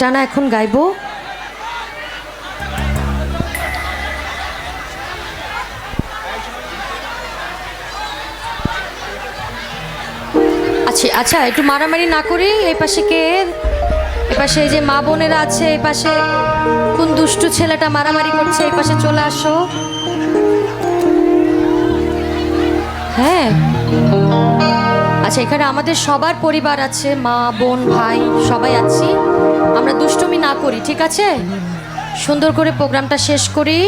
টানা এখন গাইবো। আচ্ছা আচ্ছা একটু মারামারি না করি, এই পাশে কে? এই পাশে এই যে মা বোনেরা আছে, এই পাশে কোন দুষ্টু ছেলেটা মারামারি করছে, এই পাশে চলে আসো। হ্যাঁ। আচ্ছা এখানে আমাদের সবার পরিবার আছে, মা, বোন, ভাই, সবাই আছি। আমরা দুষ্টুমি না করি ঠিক আছে? সুন্দর করে প্রোগ্রামটা শেষ করি।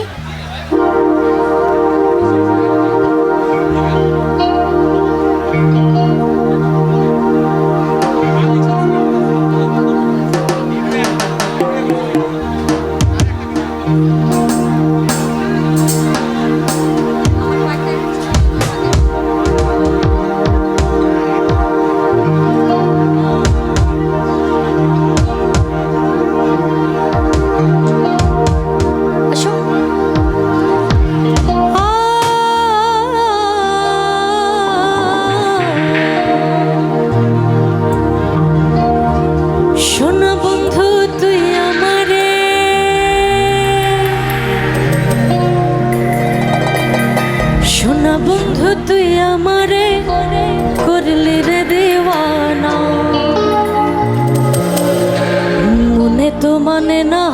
বন্ধু, তুই আমারে করলি রে দেওয়ানা। মনে তো মানে না।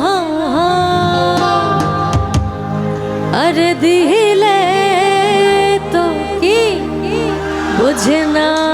আরে দিলে তো কি? বোঝে না।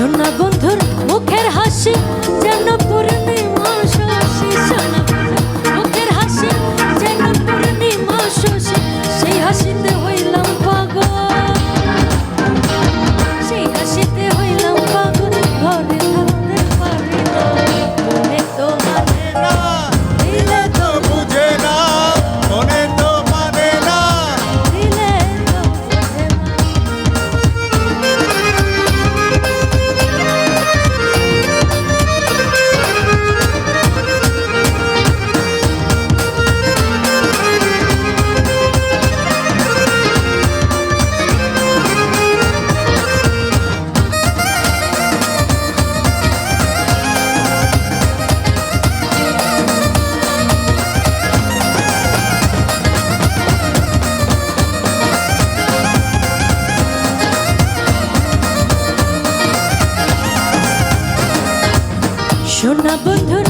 শোনা বন্ধুর মুখের হাসি যেন পূর্ণিমা বন্ধুর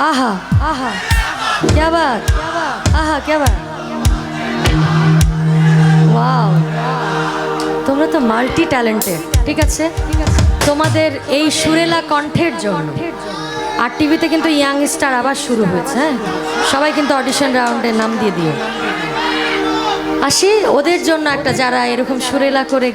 आहा आहा क्या बात आहा क्या बात ওয়াও তোমরা তো মাল্টি ট্যালেন্টেড ঠিক আছে তোমাদের এই সুরেলা কণ্ঠের জন্য আর টিভিতে কিন্তু ইয়াং স্টার আবার শুরু হয়েছে হ্যাঁ সবাই কিন্তু অডিশন রাউন্ডে নাম দিয়ে দিও আসি ওদের জন্য একটা যারা এরকম সুরেলা করে